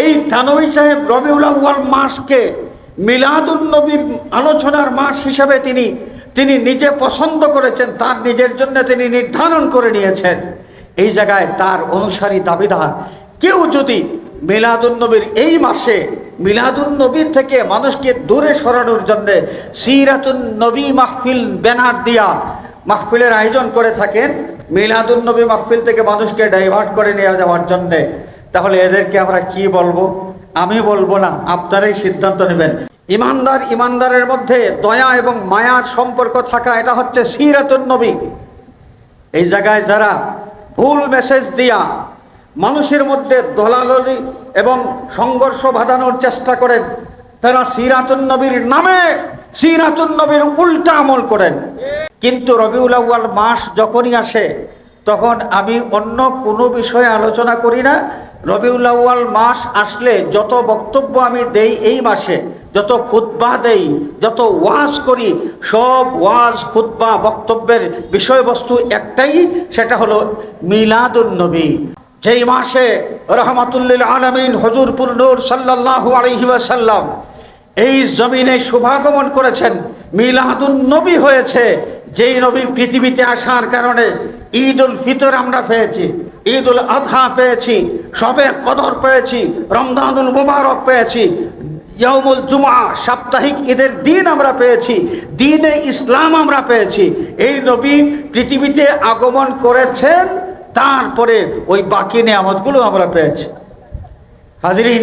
এই থানবী সাহেব রবিউল আউ্য়াল মাসকে মিলাদুল নবীর আলোচনার মাস হিসাবে তিনি তিনি নিজে পছন্দ করেছেন, তার নিজের জন্য তিনি নির্ধারণ করে নিয়েছেন। এই জায়গায় তার অনুসারী দাবিদার, কেউ যদি মিলাদুল নবীর এই মাসে মিলাদুল নবীর থেকে মানুষকে দূরে সরানোর জন্যে সিরাতুন নবী মাহফিল ব্যানার দিয়া মাহফিলের আয়োজন করে থাকেন মিলাদুল নবী মাহফিল থেকে মানুষকে ডাইভার্ট করে নিয়ে যাওয়ার জন্যে। তাহলে এদেরকে আমরা কি বলব? আমি বলব না, আপনারাই সিদ্ধান্ত নেবেন। ইমানদার ইমানদারের মধ্যে দয়া এবং মায়ার সম্পর্ক থাকা এটা হচ্ছে সিরাতুন নবী। এই জায়গায় যারা ভুল মেসেজ দিয়া মানুষের মধ্যে দলাদলি এবং সংঘর্ষ বাঁধানোর চেষ্টা করেন, তারা সিরাতুন নবীর নামে সিরাতুন নবীর উল্টা আমল করেন। কিন্তু রবিউল আউ্য়াল মাস যখনই আসে, তখন আমি অন্য কোনো বিষয়ে আলোচনা করি না রবিউল আউ্য়াল মাস আসলে যত বক্তব্য আমি দেই এই মাসে, যত খুতবা দেই, যত ওয়াজ করি, সব ওয়াজ, খুতবা, বক্তব্যের বিষয়বস্তু একটাই, সেটা হলো মিলাদুন নবী। যেই মাসে রহমাতুল্লিল আলমিন হজুরপুর নূর সাল্লাহ আলহিবাসাল্লাম এই জমিনে শুভাগমন করেছেন, মিলাদুন নবী হয়েছে, যেই নবী পৃথিবীতে আসার কারণে ঈদ উল ফিতর আমরা পেয়েছি। ঈদ উল আধা পেয়েছি, সবে কদর পেয়েছি, রমজানুল মুবারক পেয়েছি ইয়ামুল জুমা সাপ্তাহিক ঈদের দিন আমরা পেয়েছি, দিনে ইসলাম আমরা পেয়েছি। এই নবী পৃথিবীতে আগমন করেছেন, তারপরে ওই বাকি নিয়ামতগুলো আমরা পেয়েছি। হাজরিন,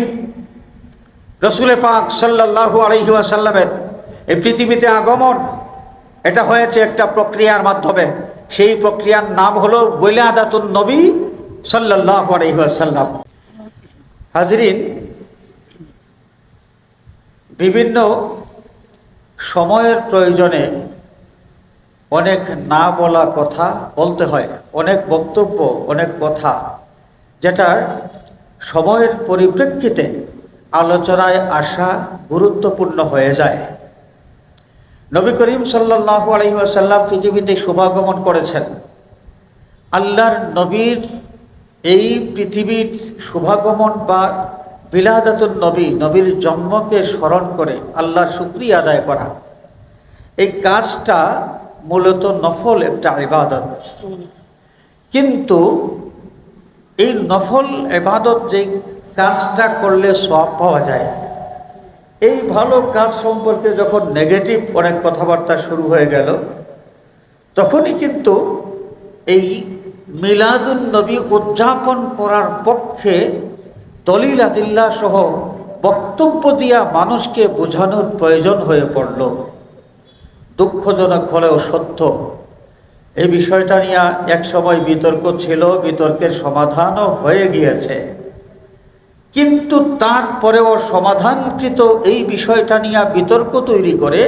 রসুলে পাক সাল্লাহু আলহি আসাল্লামের এই পৃথিবীতে আগমন, এটা হয়েছে একটা প্রক্রিয়ার মাধ্যমে। সেই প্রক্রিয়ার নাম হলো বৈলাদাতুন নবী সাল্লাহ হাজরিন, বিভিন্ন সময়ের প্রয়োজনে অনেক না বলা কথা বলতে হয়, অনেক বক্তব্য, অনেক কথা, যেটার সময়ের পরিপ্রেক্ষিতে আলোচনায় আসা গুরুত্বপূর্ণ হয়ে যায়। নবী করিম সাল্লাহ আলহিহাসাল্লাম পৃথিবীতে শুভাগমন করেছেন। আল্লাহর নবীর এই পৃথিবীর শুভাগমন বা বিলাদাতুল নবী, নবীর জন্মকে স্মরণ করে আল্লাহর শুক্রিয়া আদায় করা। এই কাজটা মূলত নফল একটা ইবাদত। কিন্তু এই নফল এবাদত যে কাজটা করলে সব পাওয়া যায়, এই ভালো কাজ সম্পর্কে যখন নেগেটিভ অনেক কথাবার্তা শুরু হয়ে গেল, তখনই কিন্তু এই মিলাদুন নবী উদযাপন করার পক্ষে দলিল আদিল্লা সহ বক্তব্য দিয়া মানুষকে বোঝানোর প্রয়োজন হয়ে পড়ল। দুঃখজনক হলেও সত্য এই বিষয়টা নিয়ে এক সময় বিতর্ক ছিল, বিতর্কের সমাধানও হয়ে গিয়েছে। কিন্তু তারপরেও সমাধানকৃত এই বিষয়টা নিয়ে বিতর্ক তৈরি করে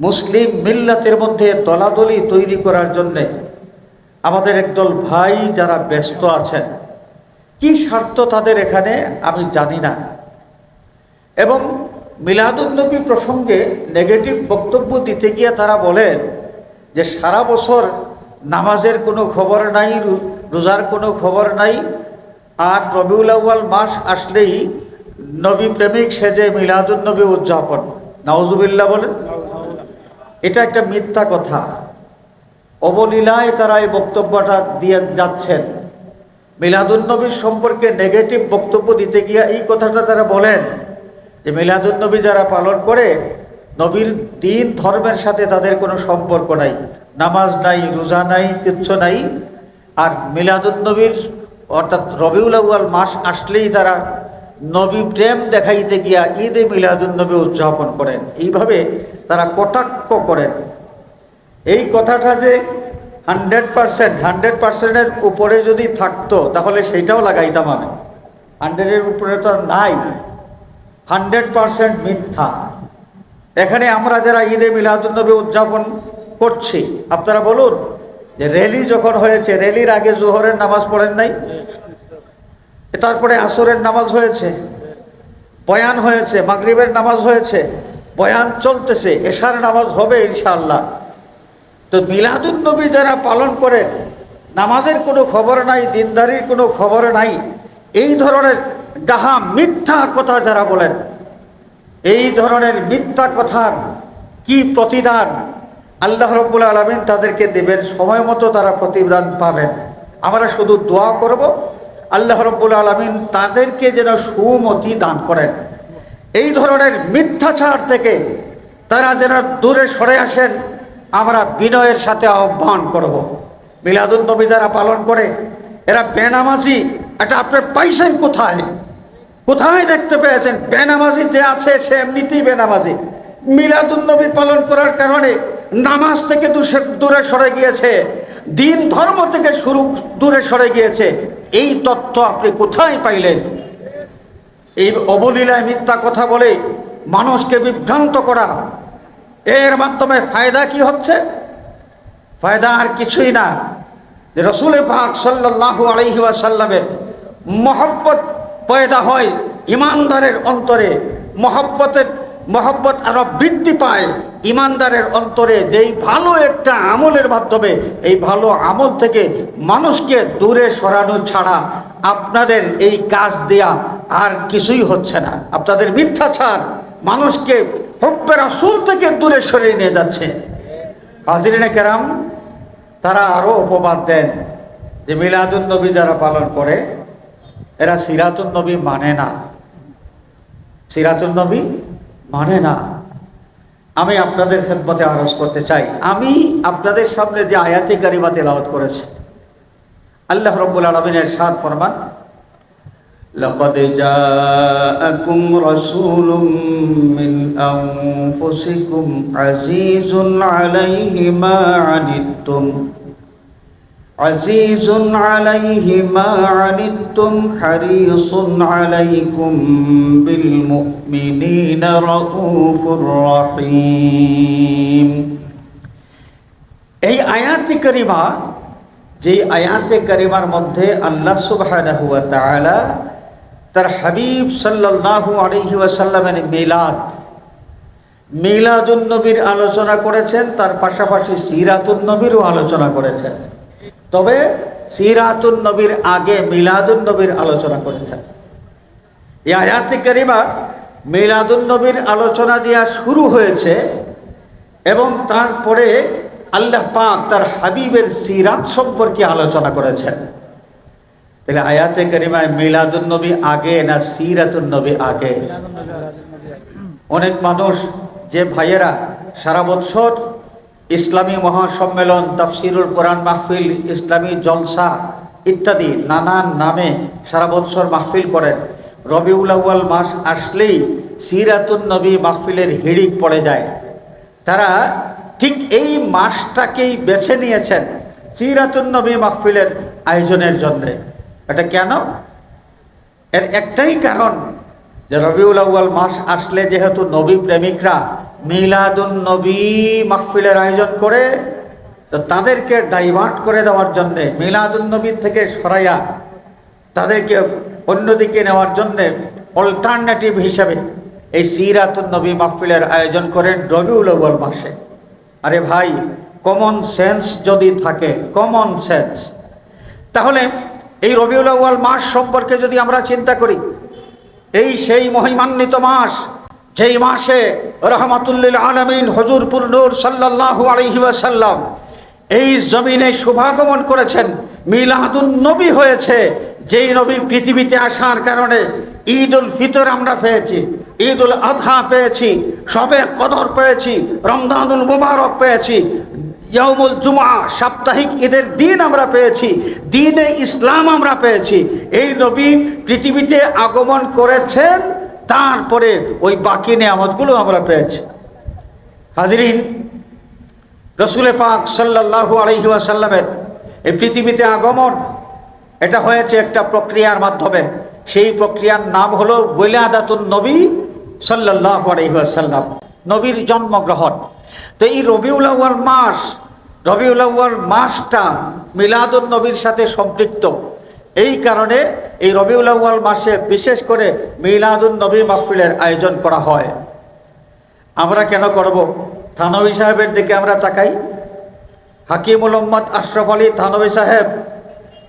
মুসলিম মিল্লাতের মধ্যে দলাদলি তৈরি করার জন্যে আমাদের একদল ভাই যারা ব্যস্ত আছেন, কি স্বার্থ তাদের এখানে আমি জানি না। এবং মিলাদুন্নবী প্রসঙ্গে নেগেটিভ বক্তব্য দিতে গিয়ে তারা বলেন যে সারা বছর নামাজের কোনো খবর নাই, রোজার কোনো খবর নাই, আর রবিউল আউ্য়াল মাস আসলেই নবী প্রেমিক সেজে মিলাদুন্নবী উদযাপন। নওয়াজুবিল্লাহ বলেন, এটা একটা মিথ্যা কথা। অবলীলায় তারা এই বক্তব্যটা দিয়ে যাচ্ছেন। মিলাদুন্নবীর সম্পর্কে নেগেটিভ বক্তব্য দিতে গিয়া এই কথাটা তারা বলেন যে, মিলাদুন্নবী যারা পালন করে, নবীর দিন, ধর্মের সাথে তাদের কোনো সম্পর্ক নাই। নামাজ নাই, রোজা নাই, কিচ্ছু নাই। আর মিলাদুন্নবীর অর্থাৎ রবিউল আউয়াল মাস আসলেই তারা নবী প্রেম দেখাইতে গিয়া ঈদে মিলাদুন্নবী উদযাপন করেন। এইভাবে তারা কটাক্ষ করেন। এই কথাটা যে হান্ড্রেড পারসেন্ট, হান্ড্রেড পারসেন্টের উপরে যদি থাকতো, তাহলে সেইটাও লাগাইতাম আমি। হান্ড্রেডের উপরে তো নাই। হান্ড্রেড পারসেন্ট মিথ্যা। এখানে আমরা যারা ঈদে মিলাদুন্নবী উদযাপন করছি, আপনারা বলুন যে র্যালি যখন হয়েছে, র্যালির আগে জোহরের নামাজ পড়েন নাই? তারপরে আসরের নামাজ হয়েছে, বয়ান হয়েছে, মাগরিবের নামাজ হয়েছে, বয়ান চলতেছে, এশার নামাজ হবে ইনশাআল্লাহ। তো মিলাদুন নবী যারা পালন করে, নামাজের কোনো খবর নাই, দিনদারির কোনো খবর নাই, এই ধরনের ডাহা মিথ্যা কথা যারা বলেন, এই ধরনের মিথ্যা কথার কি প্রতিদান আল্লাহ রব্বুল আলমিন তাদেরকে দেবেন? সময় মতো তারা প্রতিদান পাবেন। আমরা শুধু দোয়া করব, আল্লাহ রব্বুল আলমিন তাদেরকে যেন সুমতি দান করেন। এই ধরনের মিথ্যাচার থেকে তারা যেন দূরে সরে আসেন। আমরা বিনয়ের সাথে আহ্বান করব। মিলাদুল নবী যারা পালন করে, এরা বেনামাজি, একটা আপনার পাইছেন কোথায়? কোথায় দেখতে পেয়েছেন? বেনামাজি যে আছে, সে এমনিতেই বেনামাজি। মিলাদুল নবী পালন করার কারণে নামাজ থেকে দূরে সরে গিয়েছে, দিন ধর্ম থেকে শুরু, দূরে সরে গিয়েছে। এই তথ্য আপনি কোথায় পাইলেন? এই অবলীলায় মিথ্যা কথা বলে মানুষকে বিভ্রান্ত করা এর মাধ্যমে ফায়দা কি হচ্ছে? ফায়দা আর কিছুই না। রসুল পাক সাল্লাহ আলহি মহব্বত পয়দা হয় ইমানদারের অন্তরে। মহব্বতের, মহব্বত আরও বৃদ্ধি পায় ইমানদারের অন্তরে। যেই ভালো একটা আমলের মাধ্যমে, এই ভালো আমল থেকে মানুষকে দূরে সরানো ছাড়া আপনাদের এই কাজ দেয়া আর কিছুই হচ্ছে না। আপনাদের মিথ্যাচার, মানুষকে হব্বের আসল থেকে দূরে সরিয়ে নিয়ে যাচ্ছে। হাজিরিনে কেরাম, তারা আরও অপবাদ দেন যে মিলাদুল নবী যারা পালন করে, এরা সিরাতুল নবী মানে না। সিরাতুল নবী মানে না। আমি আপনাদের খেদমতে আরজ করতে চাই। আমি আপনাদের সামনে যে আয়াতি কারিমা তেলাওয়াত করেছি, আল্লাহ রব্বুল আলমিনের সাদ ফরমান لقد جاءكم رسول من أنفسكم عزيز عليه ما عنتم عزيز عليه ما عنتم حريص عليكم بالمؤمنين رؤوف رحيم এই আয়াতি করিমা যে আয়াতে করিমার মধ্যে আল্লাহ সুবহানাহু ওয়া তাআলা তার হাবিব সাল্লাল্লাহু আলাইহি ওয়াসাল্লামের মিলাদ। মিলাদুন নবীর আলোচনা করেছেন, তার পাশাপাশি সিরাতুন নবীরও আলোচনা করেছেন। তবে সিরাতুন নবীর আগে মিলাদুন নবীর আলোচনা করেছেন। এই আয়াতে করিমা মিলাদুন নবীর আলোচনা দেওয়া শুরু হয়েছে এবং তারপরে আল্লাহ পাক তার হাবিবের সিরাত সম্পর্কে আলোচনা করেছেন। তাহলে আয়াতে করিমায় মিলাদুন নবী আগে না সিরাতুন নবী আগে? অনেক মানুষ, যে ভাইয়েরা সারা বছর ইসলামী মহাসম্মেলন, তাফসিরুল কোরআন, মাহফিল, ইসলামী জলসা ইত্যাদি নানান নামে সারা বছর মাহফিল করেন। রবিউল আউয়াল মাস আসলেই সিরাতুন নবী মাহফিলের হিড়িক পড়ে যায়। তারা ঠিক এই মাসটাকেই বেছে নিয়েছেন সিরাতুন নবী মাহফিলের আয়োজনের জন্যে। এটা কেন? এর একটাই কারণ যে রবিউল আউ্য়াল মাস আসলে যেহেতু নবী প্রেমিকরা মিলাদুন নবী মাহফিলের আয়োজন করে, তো তাদেরকে ডাইভার্ট করে দেওয়ার জন্যে, মিলাদুন নবীর থেকে সরাইয়া তাদেরকে অন্যদিকে নেওয়ার জন্যে অল্টারনেটিভ হিসাবে এই সিরাতুন নবী মাহফিলের আয়োজন করেন রবিউল আউ্য়াল মাসে। আরে ভাই কমন সেন্স যদি থাকে কমন সেন্স তাহলে এই রবিউল আউ্য়াল মাস সম্পর্কে যদি আমরা চিন্তা করি, এই সেই মহিমান্বিত মাস, যেই মাসে রহমাতুল্লিল আলমিন হজুরপুর নূর সাল্লাহ আলহিবাসাল্লাম এই জমিনে শুভাগমন করেছেন, মিলাদুন নবী হয়েছে, যেই নবী পৃথিবীতে আসার কারণে ঈদ উল ফিতর আমরা পেয়েছি ঈদ উল আধা পেয়েছি, সবে কদর পেয়েছি, রমজানুল মুবারক পেয়েছি ইয়ামুল জুমা সাপ্তাহিক ঈদের দিন আমরা পেয়েছি, দিনে ইসলাম আমরা পেয়েছি। এই নবী পৃথিবীতে আগমন করেছেন, তারপরে ওই বাকি নিয়ামতগুলো আমরা পেয়েছি। হাজরিন, রসুলে পাক সাল্লাহু আলহি আসাল্লামের এই পৃথিবীতে আগমন, এটা হয়েছে একটা প্রক্রিয়ার মাধ্যমে। সেই প্রক্রিয়ার নাম হলো বৈলাদাতুন নবী সাল্লাহ আলহিহাসাল্লাম নবীর জন্মগ্রহণ। তো এই রবিউল মাস রবিউল আউ্য়াল মাসটা মিলাদুন নবীর সাথে সম্পৃক্ত। এই কারণে এই রবিউল আউ্য়াল মাসে বিশেষ করে মিলাদুন নবী মাহফিলের আয়োজন করা হয়। আমরা কেন করব? থানবী সাহেবের দিকে আমরা তাকাই। হাকিম মোহাম্মদ আশরফ আলী থানবী সাহেব,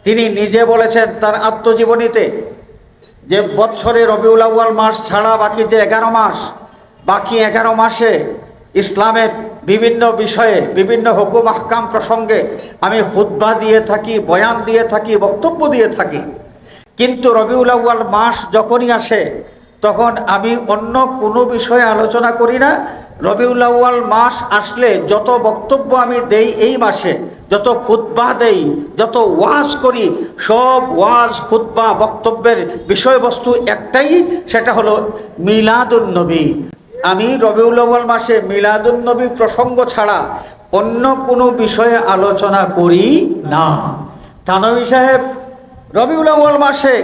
তিনি নিজে বলেছেন তার আত্মজীবনীতে যে বৎসরে রবিউল আউয়াল মাস ছাড়া বাকি যে এগারো মাস, বাকি এগারো মাসে ইসলামের বিভিন্ন বিষয়ে, বিভিন্ন হুকুম, আহকাম প্রসঙ্গে আমি হুদ্বা দিয়ে থাকি, বয়ান দিয়ে থাকি, বক্তব্য দিয়ে থাকি। কিন্তু রবিউল আউয়াল মাস যখনই আসে, তখন আমি অন্য কোনো বিষয়ে আলোচনা করি না। রবিউল আউয়াল মাস আসলে যত বক্তব্য আমি দেই এই মাসে, যত খুতবা দেই, যত ওয়াজ করি, সব ওয়াজ খুতবা বক্তব্যের বিষয়বস্তু একটাই, সেটা হলো মিলাদুন নবী। আমি রবিউল আউয়াল মাসে মিলাদুন নবী প্রসঙ্গ ছাড়া অন্য কোনো বিষয়ে আলোচনা করি না। থানবী সাহেব রবিউল আউয়াল মাসে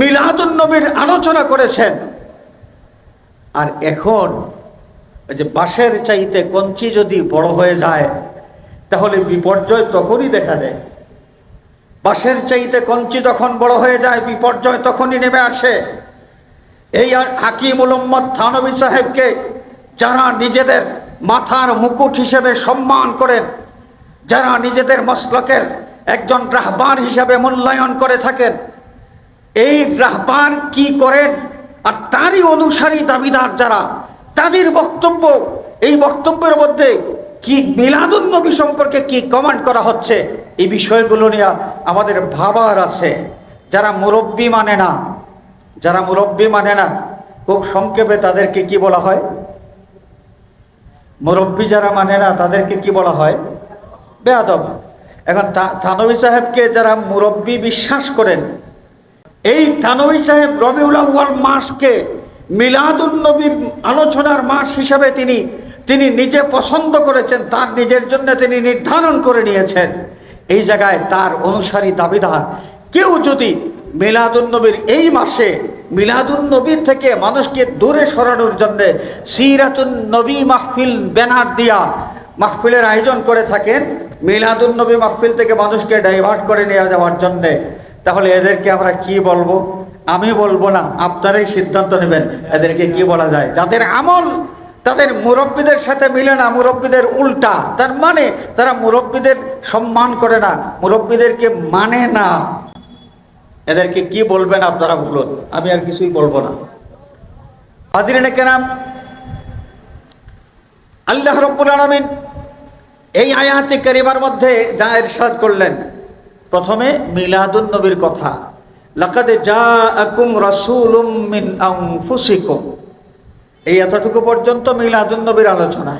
মিলাদুন নবীর আলোচনা করেছেন। আর এখন যে বাঁশের চাইতে কঞ্চি যদি বড় হয়ে যায়, তাহলে বিপর্যয় তখনই দেখা দেয়। বাঁশের চাইতে কঞ্চি তখন বড় হয়ে যায়, বিপর্যয় তখনই নেমে আসে। এই হাকিম উলম্মদ থানবী সাহেবকে যারা নিজেদের মাথার মুকুট হিসেবে সম্মান করেন, যারা নিজেদের মসলকের একজন রাহবার হিসাবে মূল্যায়ন করে থাকেন, এই রাহবার কি করেন আর তারই অনুসারী দাবিদার যারা, তাদের বক্তব্য, এই বক্তব্যের মধ্যে কি মিলাদুন নবী সম্পর্কে কি কমান্ড করা হচ্ছে, এই বিষয়গুলো নিয়ে আমাদের ভাবার আছে। যারা মুরব্বী মানে না যারা মুরব্বী মানে না, খুব সংক্ষেপে তাদেরকে কি বলা হয়? মুরব্বী যারা মানে না, তাদেরকে কি বলা হয়? বেয়াদব। এখন থানবী সাহেবকে যারা মুরব্বী বিশ্বাস করেন, এই থানবী সাহেব রবিউল আউ্য়াল মাসকে মিলাদুল নবীর আলোচনার মাস হিসাবে তিনি তিনি নিজে পছন্দ করেছেন, তার নিজের জন্য তিনি নির্ধারণ করে নিয়েছেন। এই জায়গায় তার অনুসারী দাবিদার কেউ যদি মিলাদুল নবীর এই মাসে মিলাদুল নবীর থেকে মানুষকে দূরে সরানোর জন্য সিরাতুল নবী মাহফিল ব্যানার দিয়া মাহফিলের আয়োজন করে থাকেন। মিলাদুল নবী মাহফিল থেকে মানুষকে ডাইভার্ট করে নিয়ে যাওয়ার জন্যে। তাহলে এদেরকে আমরা কি বলব? আমি বলব না, আপনারাই সিদ্ধান্ত নেবেন এদেরকে কি বলা যায়। যাদের আমল তাদের মুরব্বীদের সাথে মিলে না, মুরব্বীদের উল্টা। তার মানে তারা মুরব্বীদের সম্মান করে না, মুরব্বীদেরকে মানে না। এদেরকে কি বলবেন আপনারা বলুন আমি আর কিছুই বলব না। হাজিরিনে কেনাম আল্লাহ রব্বুল আলমিন এই আয়াতে করিমার মধ্যে যা এরশাদ করলেন, প্রথমে মিলাদুন নবীর কথা, লাকাদে যা আকুম রাসূলুম মিন আনফুসিকুম। এই এতটুকু পর্যন্ত মিলাদুন নবীর আলোচনা।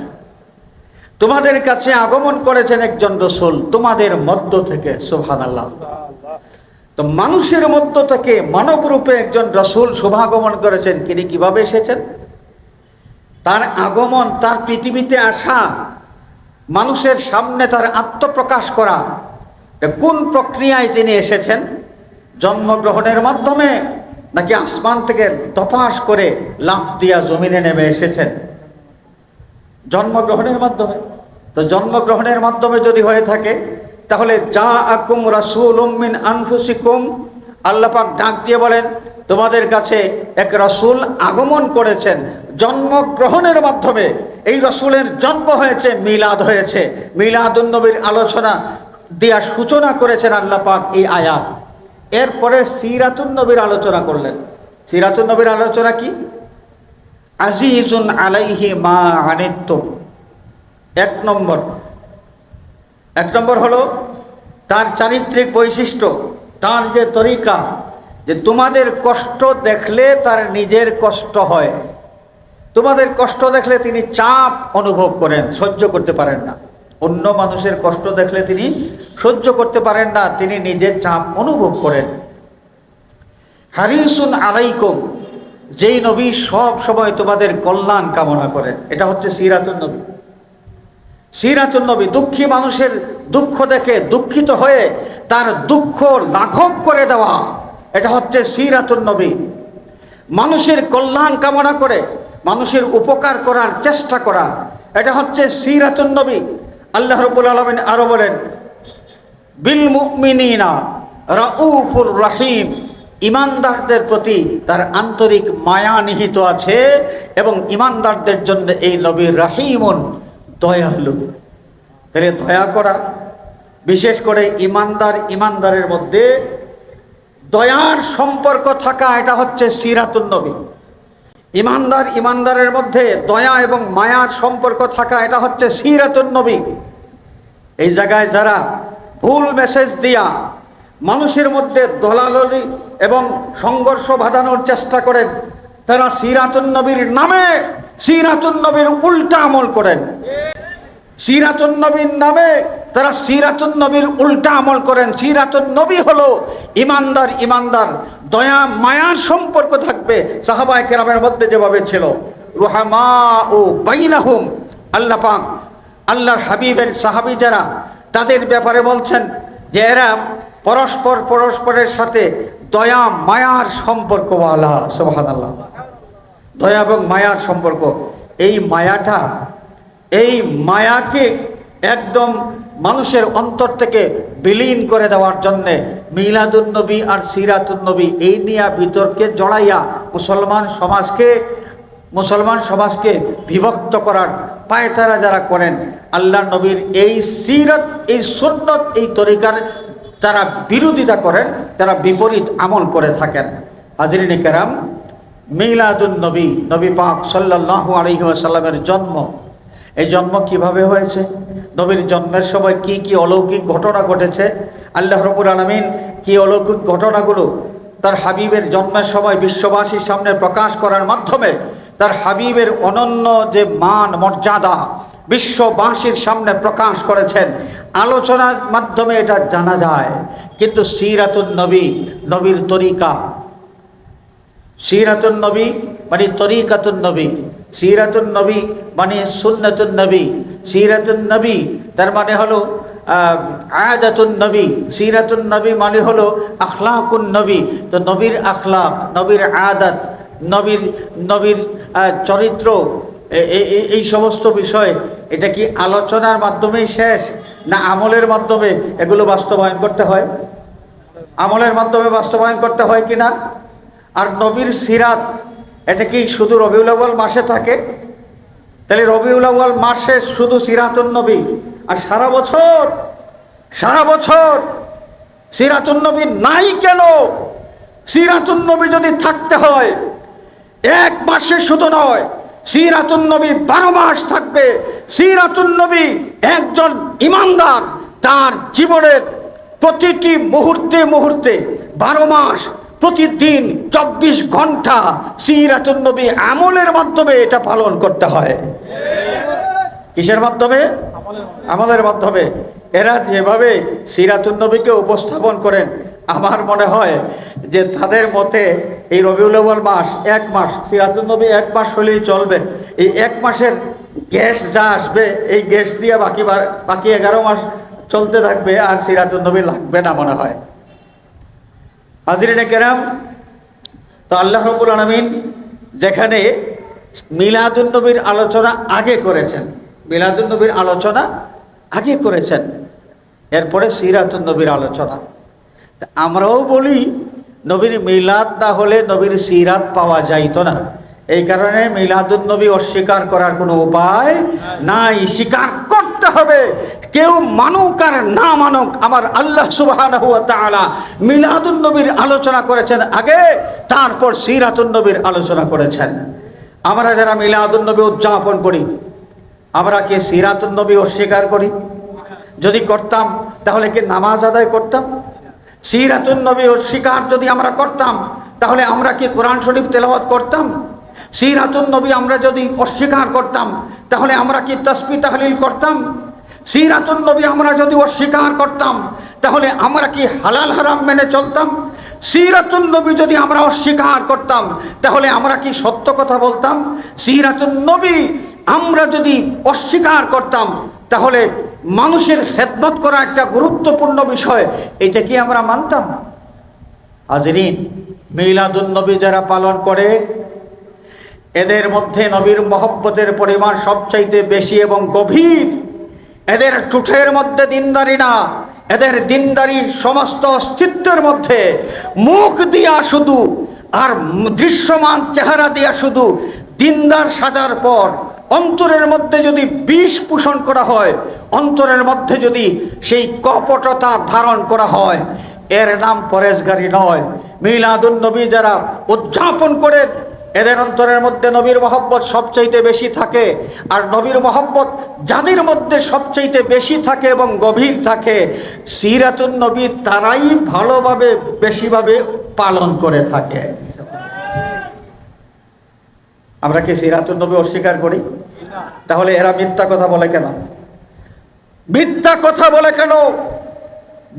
তোমাদের কাছে আগমন করেছেন একজন রসুল, তোমাদের মধ্য থেকে, সুবহানাল্লাহ। তো মানুষের মধ্য থেকে মানব রূপে একজন রসুল শুভাগমন করেছেন, তিনি কীভাবে এসেছেন? তার আগমন, তার পৃথিবীতে আসা, মানুষের সামনে তার আত্মপ্রকাশ করা কোন প্রক্রিয়ায় তিনি এসেছেন? জন্মগ্রহণের মাধ্যমে নাকি আসমান থেকে তপাস করে লাফ দিয়া জমিনে নেমে এসেছেন? জন্মগ্রহণের মাধ্যমে। তো জন্মগ্রহণের মাধ্যমে যদি হয়ে থাকে তাহলে যা আকুম রাসুল উম্মিন আনফুসিকুম আল্লাপাক ডাক দিয়ে বলেন, তোমাদের কাছে এক রসুল আগমন করেছেন, জন্মগ্রহণের মাধ্যমে। এই রসুলের জন্ম হয়েছে, মিলাদ হয়েছে। মিলাদুন্নবীর আলোচনা দেওয়ার সূচনা করেছেন আল্লাহ পাক এই আয়াত। এরপরে সিরাতুন নবীর আলোচনা করলেন। সিরাতুন নবীর আলোচনা কি? আজিজুন আলাইহি মা আনিত্তুম। এক নম্বর এক নম্বর হলো তার চারিত্রিক বৈশিষ্ট্য, তার যে তরিকা, যে তোমাদের কষ্ট দেখলে তার নিজের কষ্ট হয়। তোমাদের কষ্ট দেখলে তিনি চাপ অনুভব করেন, সহ্য করতে পারেন না। অন্য মানুষের কষ্ট দেখলে তিনি সহ্য করতে পারেন না, তিনি নিজের চাপ অনুভব করেন। হারিসুন আলাইকুম, যেই নবী সব সময় তোমাদের কল্যাণ কামনা করেন। এটা হচ্ছে সিরাতুন নবী। সিরাতুন নবী দুঃখী মানুষের দুঃখ দেখে দুঃখিত হয়ে তার দুঃখ লাঘব করে দেওয়া। এটা হচ্ছে সিরাতুন নবী মানুষের কল্যাণ কামনা করে, মানুষের উপকার করার চেষ্টা করা। এটা হচ্ছে সিরাতুন নবী আল্লাহ রবুল আলমিন আরও বলেন, বিল মুমিনা রাউফুর রাহিম। ইমানদারদের প্রতি তার আন্তরিক মায়া নিহিত আছে এবং ইমানদারদের জন্য এই নবী রাহিমন। দয়ালু। তাহলে দয়া করা, বিশেষ করে ইমানদার ইমানদারের মধ্যে দয়ার সম্পর্ক থাকা, এটা হচ্ছে সিরাতুন নবী। ইমানদার ইমানদারের মধ্যে দয়া এবং মায়ার সম্পর্ক থাকা, এটা হচ্ছে সিরাতুন নবী। এই জায়গায় যারা ভুল মেসেজ দিয়া মানুষের মধ্যে দলাদলি এবং সংঘর্ষ বাঁধানোর চেষ্টা করেন, তারা সিরাতুন নবীর নামে সিরাতুন নবীর উল্টা আমল করেন। সিরাতুন নবীর নামে তারা সিরাতুন নবীর উল্টা আমল করেন। সিরাতুন নবী হলো ইমানদার ইমানদার। দয়া মায়ার সম্পর্ক থাকবে সাহাবায় কেরামের মধ্যে যেভাবে ছিল। রুহামা ও বাইনাহুম, আল্লাহ পাক, আল্লাহর হাবিবের সাহাবি যারা, তাদের ব্যাপারে বলছেন যে এরা পরস্পর পরস্পরের সাথে দয়া, মায়ার সম্পর্ক আল্লাহ সোহান আল্লাহ দয়া এবং মায়ার সম্পর্ক। এই মায়াটা, এই মায়াকে একদম মানুষের অন্তর থেকে বিলীন করে দেওয়ার জন্যে মিলাদুন্নবী আর সিরাতুন্নবী এই নিয়ে বিতর্কে জড়াইয়া মুসলমান সমাজকে মুসলমান সমাজকে বিভক্ত করার পায়তারা যারা করেন, আল্লাহ নবীর এই সিরাত, এই সুন্নত, এই তরিকার তারা বিরোধিতা করেন, তারা বিপরীত আমল করে থাকেন। হাজরিনী মিলাদুন নবী নবী পাক সাল্লাহ আলহিহাসাল্লামের জন্ম। এই জন্ম কীভাবে হয়েছে? নবীর জন্মের সময় কি কি অলৌকিক ঘটনা ঘটেছে? আল্লাহ রবুল আলমিন কি অলৌকিক ঘটনাগুলো তার হাবিবের জন্মের সময় বিশ্ববাসীর সামনে প্রকাশ করার মাধ্যমে তার হাবিবের অনন্য যে মান, মর্যাদা বিশ্ববাসীর সামনে প্রকাশ করেছেন, আলোচনার মাধ্যমে এটা জানা যায়। কিন্তু সিরাতুন নবী, নবীর তরিকা সিরাতুন নবী মানে তরিকাতুন নবী, সিরাতুন নবী মানে সুন্নাতুন নবী, সিরাতুন নবী তার মানে হলো আয়াদাতুন নবী, সিরাতুন নবী মানে হলো আখলাকুন নবী। তো নবীর আখলাক, নবীর আয়াদাত, নবীর নবীর চরিত্র এই সমস্ত বিষয়, এটা কি আলোচনার মাধ্যমেই শেষ না আমলের মাধ্যমে? এগুলো বাস্তবায়ন করতে হয়। আমলের মাধ্যমে বাস্তবায়ন করতে হয় কি না? আর নবীর সিরাত, এটা কি শুধু রবিউল আউ্বাল মাসে থাকে? তাহলে রবিউল আউ্বাল মাসে শুধু সিরাতুন নবী আর সারা বছর সারা বছর সিরাতুন নবী নাই কেন? সিরাতুন নবী যদি থাকতে হয়, এক মাসে শুধু নয়, সিরাতুন নবী বারো মাস থাকবে। সিরাতুন নবী একজন ইমানদার, তার জীবনের প্রতিটি মুহূর্তে মুহূর্তে বারো মাস প্রতিদিন চব্বিশ ঘণ্টা সিরাতুন নবী আমলের মাধ্যমে এটা পালন করতে হয়। কিসের মাধ্যমে? আমলের মাধ্যমে। এরা যেভাবে সিরাতুন নবীকে উপস্থাপন করেন, আমার মনে হয় যে তাদের মতে এই রবিউল মাস এক মাস, সিরাতুন নবী এক মাস হলেই চলবে। এই এক মাসের গ্যাস যা আসবে, এই গ্যাস দিয়ে বাকি বাকি এগারো মাস চলতে থাকবে আর সিরাতুন নবী লাগবে না মনে হয়। হাজিরিনে কেরাম, তো আল্লাহ রবুল আলমিন যেখানে মিলাদুন্নবীর আলোচনা আগে করেছেন মিলাদুন্নবীর আলোচনা আগে করেছেন, এরপরে সিরাতুন্নবীর আলোচনা। আমরাও বলি, নবীর মিলাদ না হলে নবীর সিরাত পাওয়া যাইতো না। এই কারণে মিলাদুন্নবী অস্বীকার করার কোনো উপায় নাই, স্বীকার করতে হবে। কেউ মানুক আর না মানুক, আমার আল্লাহ সুবাহ মিলাদুন্নবীর আলোচনা করেছেন আগে, তারপর সিরাতুন্নবীর আলোচনা করেছেন। আমরা যারা মিলাদুন্নবী উদযাপন করি, আমরা কি সিরাতুন্নবী অস্বীকার করি? যদি করতাম, তাহলে কি নামাজ আদায় করতাম? সিরাতুন্নবী অস্বীকার যদি আমরা করতাম, তাহলে আমরা কি কোরআন শরীফ তেলাওয়াত করতাম? সিরাতুন নবী আমরা যদি অস্বীকার করতাম, তাহলে আমরা কি তসবি তাহলিল করতাম? সিরাতুন নবী আমরা যদি অস্বীকার করতাম, তাহলে আমরা কি হালাল হারাম মেনে চলতাম? সিরাতুন নবী যদি আমরা অস্বীকার করতাম, তাহলে আমরা কি সত্য কথা বলতাম? সিরাতুন নবী আমরা যদি অস্বীকার করতাম, তাহলে মানুষের খেদমত করা একটা গুরুত্বপূর্ণ বিষয়, এটা কি আমরা মানতাম? হাজরিন, মিলাদুন নবী যারা পালন করে এদের মধ্যে নবীর মহব্বতের পরিমাণ সবচাইতে বেশি এবং গভীর। এদের টুঠের মধ্যে দিনদারি না, এদের দিনদারি সমস্ত অস্তিত্বের মধ্যে। মুখ দিয়া শুধু আর দৃশ্যমান চেহারা দিয়া শুধু দিনদার সাজার পর অন্তরের মধ্যে যদি বিষ পোষণ করা হয়, অন্তরের মধ্যে যদি সেই কপটতা ধারণ করা হয়, এর নাম পরেশগারি নয়। মিলাদুন নবী যারা উদযাপন করেন এদের অন্তরের মধ্যে নবীর মহব্বত সবচাইতে বেশি থাকে। আর নবীর মহব্বত যাদের মধ্যে সবচাইতে বেশি থাকে এবং গভীর থাকে। সিরাতুন নবী তারাই ভালোভাবে, বেশিভাবে পালন করে থাকে। আমরা কি সিরাতুন নবী অস্বীকার করি? তাহলে এরা মিথ্যা কথা বলে কেন? মিথ্যা কথা বলে কেন?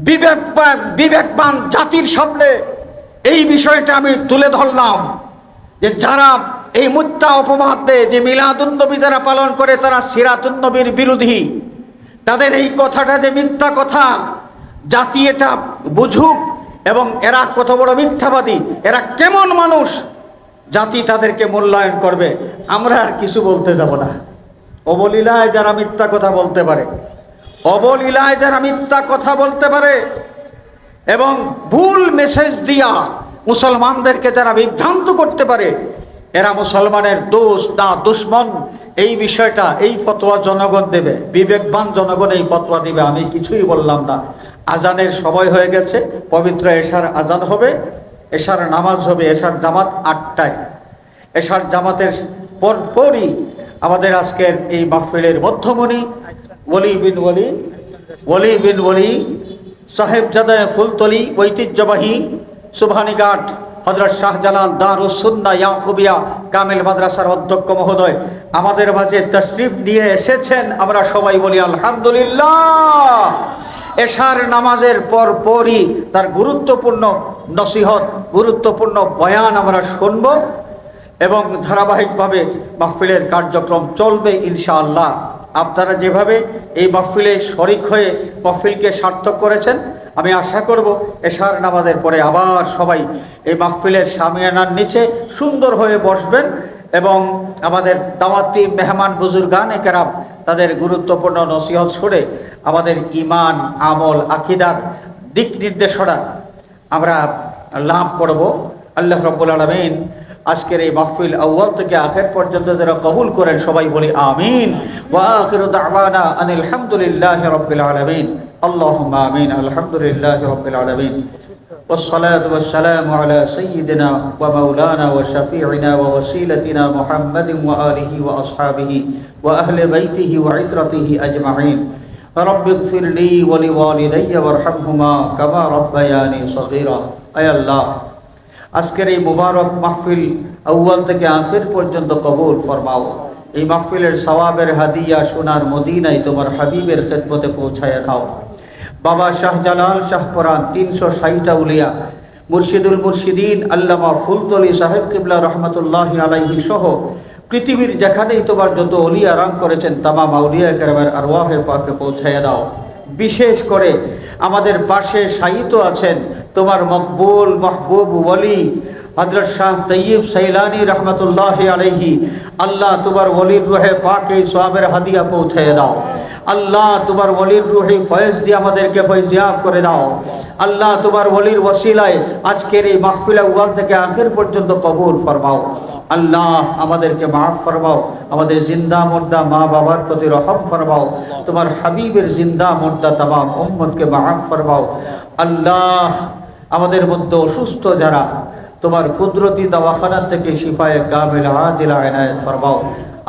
বিবেকবান বিবেকবান জাতির সামনে এই বিষয়টা আমি তুলে ধরলাম। যে যারা এই মুদ্রা অপবাদ দেয় যে মিলাদুন্নবী যারা পালন করে, তারা সিরাতুন্নবীর বিরোধী। তাদের এই কথাটা যে মিথ্যা কথা, জাতি এটা বুঝুক এবং এরা কত বড় মিথ্যাবাদী, এরা কেমন মানুষ, জাতি তাদেরকে মূল্যায়ন করবে, আমরা আর কিছু বলতে যাব না। অবলীলায় যারা মিথ্যা কথা বলতে পারে, অবলীলায় যারা মিথ্যা কথা বলতে পারে, এবং ভুল মেসেজ দিয়া মুসলমানদেরকে যারা বিভ্রান্ত করতে পারে, এরা মুসলমানের দোষ না দুশ্মন, এই বিষয়টা এই ফতোয়া জনগণ দেবে। বিবেকবান জনগণ এই ফতোয়া দিবে, আমি কিছুই বললাম না। আজানের সময় হয়ে গেছে, পবিত্র এশার আজান হবে, এশার নামাজ হবে, এশার জামাত আটটায়। এশার জামাতের পরপরই আমাদের আজকের এই মাহফিলের মধ্যমণি ওলি বিন ওলি ওলি বিন ওলি, সাহেবজাদা ফুলতলি, ঐতিহ্যবাহী সুবহানীঘাট হজরত শাহজালাল দারুসুন্না ইয়াকুবিয়া কামিল মাদ্রাসার অধ্যক্ষ মহোদয়, আমাদের মাঝে তশরিফ নিয়ে এসেছেন। আমরা সবাই বলি, আলহামদুলিল্লাহ! এশার নামাজের পর পরই তার গুরুত্বপূর্ণ নসিহত, গুরুত্বপূর্ণ বয়ান আমরা শুনব এবং ধারাবাহিকভাবে মাহফিলের কার্যক্রম চলবে ইনশাআল্লাহ। আপনারা যেভাবে এই মাহফিলে শরিক হয়ে মাহফিলকে সার্থক করেছেন আমি আশা করব এশার নামাজের পরে আবার সবাই এই মাহফিলের সামিয়ানার নিচে সুন্দর হয়ে বসবেন এবং আমাদের দাওয়াতি মেহমান বুজুর্গান কেরাম তাদের গুরুত্বপূর্ণ নসিহত শুনে আমাদের ইমান আমল, আকিদার দিক নির্দেশনা আমরা লাভ করব। আল্লাহ রব্বুল আলমিন আজকের এই মাহফিল আউ্য়াল থেকে আখের পর্যন্ত যারা কবুল করেন সবাই বলি আমিন। ওয়া আখিরু দাওয়ানা আনিল হামদুলিল্লাহি রাব্বিল আলামিন। আল্লাহুম্মা আমিন আলহামদুলিল্লাহি রাব্বিল আলামিন والصلاة والسلام على سيدنا ومولانا وشفيعنا ووسيلتنا محمد وآله وأصحابه وأهل بيته وعترته أجمعين رب اغفر لي ولوالدي وارحمهما كما ربياني صغيرا أي الله আজকের এই মুবারক মাহফিল আউ্য়াল থেকে আখের পর্যন্ত কবুল ফরমাও এই মাহফিলের সওয়াবের হাদিয়া সোনার মদিনায় তোমার হাবিবের খেদমতে পৌঁছায় দাও বাবা শাহজালাল শাহপরান তিনশো ষাটটা উলিয়া, মুর্শিদুল মুর্শিদিন, আল্লামা ফুলতলি সাহেব কিবলা রহমতুল্লাহ আলাইহি সহ পৃথিবীর যেখানেই তোমার যত অলিয়া আরাম করেছেন তামা মাউলিয়া কেরামের আরওয়াহের পাকে পৌঁছাইয়া দাও। বিশেষ করে আমাদের পাশে সাহিত্য আছেন, তোমার মকবুল মাহবুব ওলি হজরত শাহ তৈয়ব সৈলানি রহমতুল্লাহ আলহি আল্লাহ তোমার ওলির রুহে পাকে সোয়াবের হাদিয়া পৌঁছে দাও। আল্লাহ তোমার ওলির রুহে ফয়েজ দিয়ে আমাদেরকে ফয়জিয়াব করে দাও। আল্লাহ তোমার ওলির ওসিলায় আজকের এই মাহফিলা ওয়াল থেকে আখের পর্যন্ত কবুল ফরমাও। আল্লাহ আমাদেরকে মাফ ফরমাও, আমাদের জিন্দা মুর্দা মা বাবার প্রতি রহম ফরমাও, তোমার হাবিবের জিন্দা মুর্দা তামাম উম্মদকে মাফ ফরমাও। আল্লাহ আমাদের মধ্যে অসুস্থ যারা তোমার কুদরতি দাওয়াখানা থেকে শিফায়ে কামিল হাতিল আয়নায়ত ফরমাও।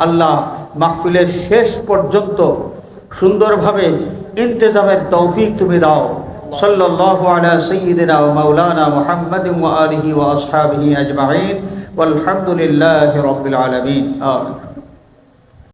আল্লাহ মাহফিলের শেষ পর্যন্ত সুন্দরভাবে ইন্তজামের তৌফিক তুমি দাও। সাল্লাল্লাহু আলা সাইয়্যিদিনা ওয়া মাওলানা মুহাম্মাদিন ওয়া আলিহি ওয়া আসহাবিহি আজমাইন। ওয়াল হামদুলিল্লাহি রাব্বিল আলামিন। আমিন।